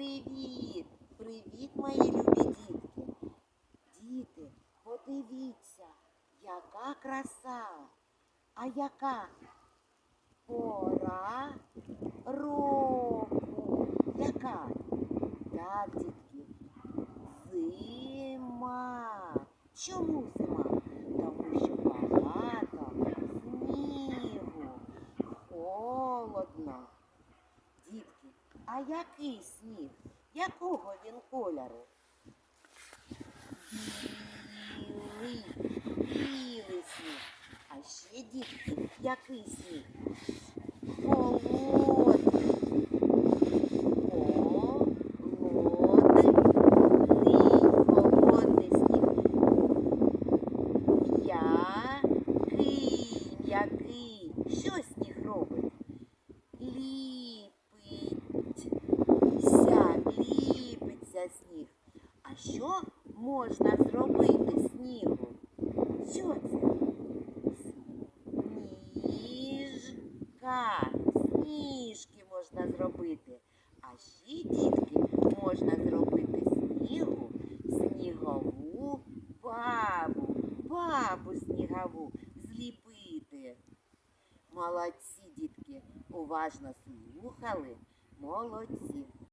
Привіт! Привіт, мої любі дітки! Діти, подивіться, яка краса, а яка пора року. Яка? Так, дітки, зима. Чому зима? Тому що багато снігу, холодно. Дітки, а який сніг? Якого він кольору? Білий, білий сніг. А ще, дітки, який сніг? Холодний. Холодний, холодний сніг. М'який, м'який. Що сніг робить? Ліпиться, ліпиться сніг. А що можна зробити снігу? Що це? Сніжка. Сніжки можна зробити. А ще, дітки, можна зробити снігу снігову бабу. Бабу снігову зліпити. Молодці, дітки, уважно слухали. Молодці.